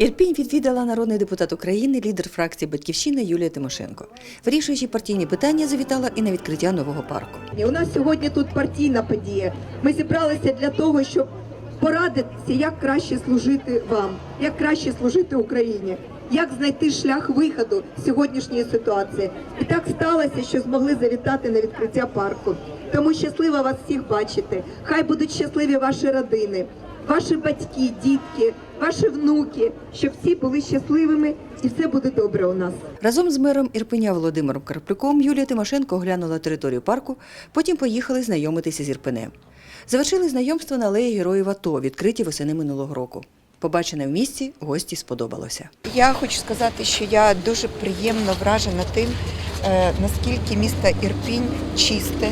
Ірпінь відвідала народний депутат України, лідер фракції Батьківщина Юлія Тимошенко. Вирішуючи партійні питання, завітала і на відкриття нового парку. У нас сьогодні тут партійна подія. Ми зібралися для того, щоб порадитися, як краще служити вам, як краще служити Україні, як знайти шлях виходу з сьогоднішньої ситуації. І так сталося, що змогли завітати на відкриття парку. Тому щаслива вас всіх бачити. Хай будуть щасливі ваші родини, ваші батьки, дітки, ваші внуки, щоб всі були щасливими і все буде добре у нас. Разом з мером Ірпеня Володимиром Карплюком Юлія Тимошенко оглянула територію парку, потім поїхали знайомитися з Ірпенем. Завершили знайомство на алеї Героїв АТО, відкриті восени минулого року. Побачене в місті гості сподобалося. Я хочу сказати, що я дуже приємно вражена тим, е, наскільки місто Ірпінь чисте.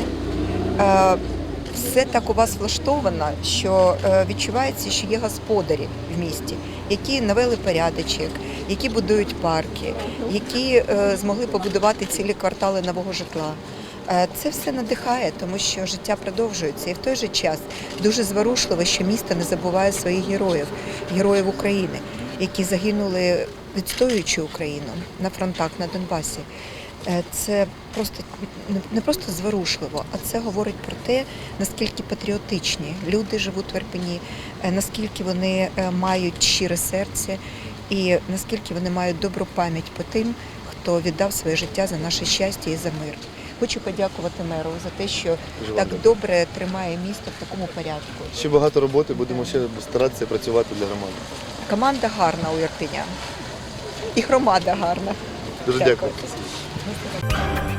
Все так у вас влаштовано, що е, відчувається, що є господарі в місті, які навели порядочок, які будують парки, які е, змогли побудувати цілі квартали нового житла. Е, Це все надихає, тому що життя продовжується, і в той же час дуже зворушливо, що місто не забуває своїх героїв, героїв України, які загинули відстоюючи Україну на фронтах на Донбасі. Е, Це просто не- просто зворушливо, а це говорить про те, наскільки патріотичні люди живуть в Ірпені, е, наскільки вони е, мають щире серце і наскільки вони мають добру пам'ять по тим, хто віддав своє життя за наше щастя і за мир. Хочу подякувати меру за те, що Дуже так вам добре тримає місто в такому порядку. Ще багато роботи, будемо ще старатися працювати для громади. Команда гарна у Ірпеня. І громада гарна. Дуже дякую. Дякую.